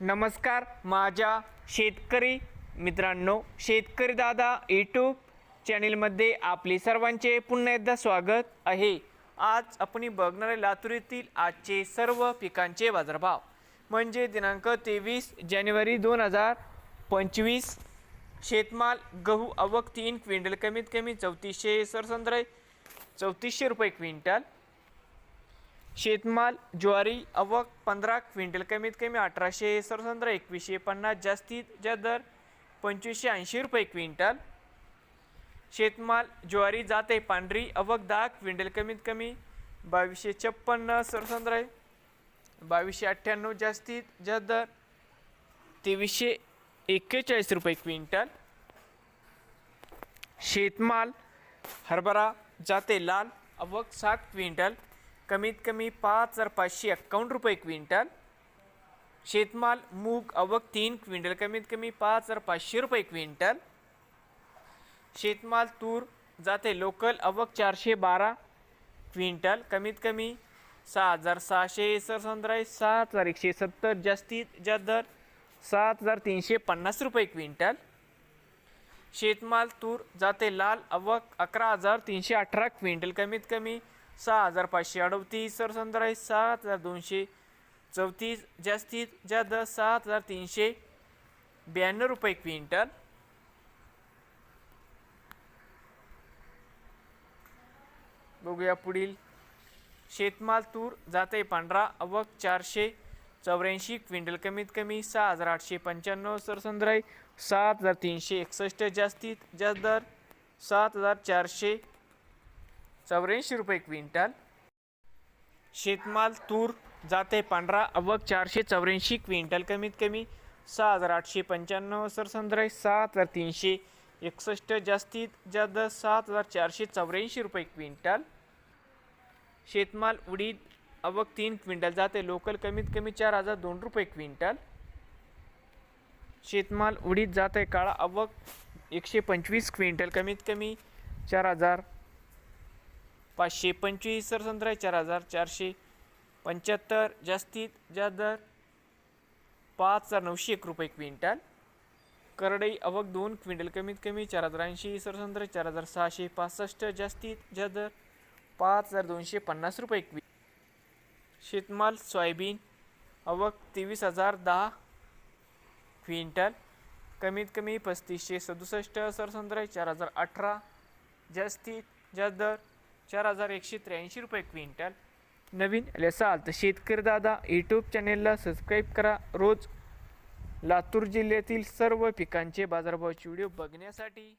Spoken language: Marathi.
नमस्कार माझ्या शेतकरी मित्रांनो शेतकरी दादा यूट्यूब चॅनेलमध्ये आपले सर्वांचे पुन्हा एकदा स्वागत आहे. आज आपण बघणार आहे लातूर येथील आजचे सर्व पिकांचे बाजारभाव. म्हणजे दिनांक तेवीस जानेवारी दोन हजार पंचवीस. शेतमाल गहू आवक तीन क्विंटल कमीत कमी चौतीसशे सरसंद्र चौतीसशे रुपये क्विंटल. शेतमाल ज्वारी अवक पंधरा क्विंटल कमीत कमी अठराशे सरसंद्र एकवीसशे पन्नास जास्तीत जास्त दर पंचवीसशे ऐंशी रुपये क्विंटल. शेतमाल ज्वारी जाते पांढरी अवक दहा क्विंटल कमीत कमी बावीसशे छप्पन्न सरसंद्र बावीसशे अठ्ठ्याण्णव जास्तीत जास्त दर तेवीसशे एक्केचाळीस रुपये क्विंटल. शेतमाल हरभरा जाते लाल अवक सात क्विंटल. कमीत कमी पाच हजार पाचशे एक्कावन्न रुपये क्विंटल. शेतमाल मूग अवक तीन क्विंटल. कमीत कमी पाच हजार पाचशे रुपये क्विंटल. शेतमाल तूर जाते लोकल अवक चारशे बारा क्विंटल. कमीत कमी सहा हजार सहाशे सरसंद्राय सात हजार एकशे सत्तर. जास्तीत जास्त दर सात हजार तीनशे पन्नास रुपये क्विंटल. शेतमाल तूर जाते लाल अवक अकरा हजार तीनशे अठरा क्विंटल. कमीत कमी सहा हजार पाचशे अडतीस सरसंद्र सात हजार दोनशे चौतीस जास्तीत जास्त सात हजार तीनशे ब्याण्णव रुपये क्विंटल. बघूया पुढील. शेतमाल तूर जाते पांढरा अवक चारशे चौऱ्याऐंशी क्विंटल. कमीत कमी सहा हजार आठशे पंच्याण्णव सरसंद्राई सात हजार तीनशे एकसष्ट जास्तीत जास्त दर सात हजार चारशे चौऱ्याऐंशी रुपये क्विंटल. शेतमाल तूर जाते पांढरा आवक चारशे चौऱ्याऐंशी क्विंटल कमीत कमी सहा हजार आठशे पंच्याण्णव सरसंद्र आहे सात हजार तीनशे एकसष्ट जास्तीत जास्त सात हजार चारशे चौऱ्याऐंशी रुपये क्विंटल. शेतमाल उडीद आवक तीन क्विंटल जाते लोकल कमीत कमी चार हजार दोन रुपये क्विंटल. शेतमाल उडीद जाते काळा आवक एकशे पंचवीस क्विंटल कमीत कमी चार हजार पाचशे पंचवीस सरसंत्र चार हजार चारशे पंच्याहत्तर जास्तीत जास्त दर पाच हजार नऊशे एक रुपये क्विंटल. करडई अवक दोन क्विंटल कमीत कमी चार हजार ऐंशी सरसंत्र चार हजार सहाशे पासष्ट जास्तीत जास्त दर पाच हजार दोनशे पन्नास रुपये क्वि शेतमाल सोयाबीन अवक तेवीस हजार दहा क्विंटल कमीत कमी पस्तीसशे सदुसष्ट सरसंत्र चार हजार अठरा जास्तीत जास्त दर चार हजार एकशे त्र्याऐंशी रुपये क्विंटल. नवीन असाल तर शेतकरी दादा यूट्यूब चॅनेलला सबस्क्राईब करा. रोज लातूर जिल्ह्यातील सर्व पिकांचे बाजारभावाचे व्हिडिओ बघण्यासाठी.